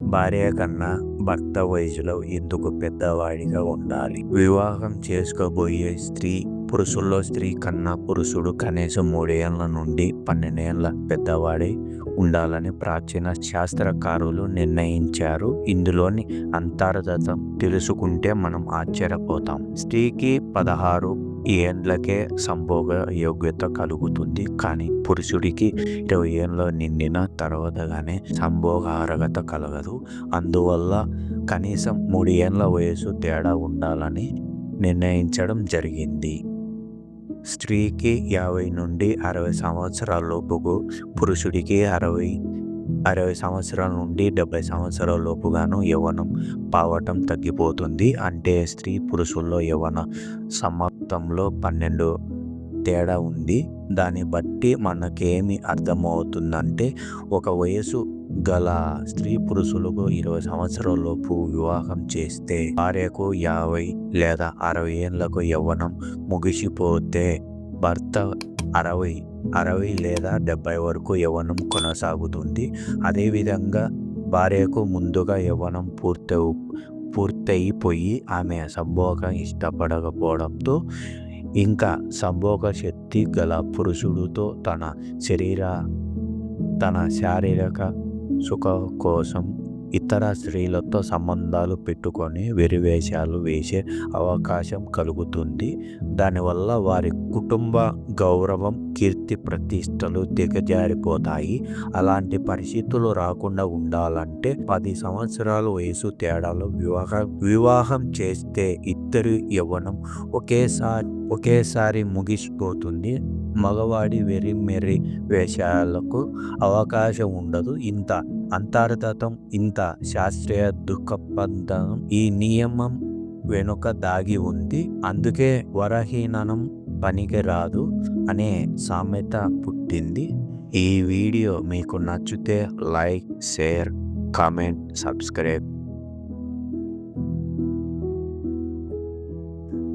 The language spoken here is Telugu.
భార్య కన్నా భర్త వయసులో ఎందుకు పెద్దవాడిగా ఉండాలి? వివాహం చేసుకోబోయే స్త్రీ పురుషుల్లో స్త్రీ కన్నా పురుషుడు కనీసం మూడేళ్ళ నుండి పన్నెండేళ్ళ పెద్దవాడే ఉండాలని ప్రాచీన శాస్త్రకారులు నిర్ణయించారు. ఇందులోని అంతర్గతం తెలుసుకుంటే మనం ఆశ్చర్యపోతాం. స్త్రీకి పదహారు ఏండ్లకే సంభోగ యోగ్యత కలుగుతుంది. కానీ పురుషుడికి ఇరవై ఏళ్ళ నిండిన తర్వాతగానే సంభోగ అర్హత కలగదు. అందువల్ల కనీసం మూడు ఏళ్ళ వయసు తేడా ఉండాలని నిర్ణయించడం జరిగింది. స్త్రీకి యాభై నుండి అరవై సంవత్సరాల లోపుకు పురుషుడికి అరవై అరవై సంవత్సరాల నుండి డెబ్బై సంవత్సరాల లోపుగాను యవ్వనం పావటం తగ్గిపోతుంది. అంటే స్త్రీ పురుషుల్లో యవ్వన సమాప్తంలో పన్నెండు తేడా ఉంది. దాన్ని బట్టి మనకేమి అర్థమవుతుందంటే ఒక వయసు గల స్త్రీ పురుషులకు ఇరవై సంవత్సరాలలోపు వివాహం చేస్తే భార్యకు యాభై లేదా అరవై ఏళ్ళకు యవ్వనం ముగిసిపోతే భర్త అరవై అరవై లేదా డెబ్బై వరకు యవ్వనం కొనసాగుతుంది. అదేవిధంగా భార్యకు ముందుగా యవ్వనం పూర్తి పూర్తయిపోయి ఆమె సంభోగం ఇష్టపడకపోవడంతో ఇంకా సంభోగ శక్తి గల పురుషుడితో తన శరీర తన శారీరక సుఖం కోసం ఇతర స్త్రీలతో సంబంధాలు పెట్టుకొని వెరివేషాలు వేసే అవకాశం కలుగుతుంది. దానివల్ల వారి కుటుంబ గౌరవం కీర్తి ప్రతిష్టలు దిగజారిపోతాయి. అలాంటి పరిస్థితులు రాకుండా ఉండాలంటే పది సంవత్సరాల వయసు తేడాలో వివాహ వివాహం చేస్తే ఇద్దరు యవ్వనం ఒకేసారి ఒకేసారి ముగిసిపోతుంది. మగవాడి వెరి మెరి వేషాలకు అవకాశం ఉండదు. ఇంత అంతర్గతం ఇంత శాస్త్రీయ దుఃఖపద్ధం ఈ నియమం వెనుక దాగి ఉంది. అందుకే వరహీననం పనికిరాదు అనే సామెత పుట్టింది. ఈ వీడియో మీకు నచ్చితే like share comment subscribe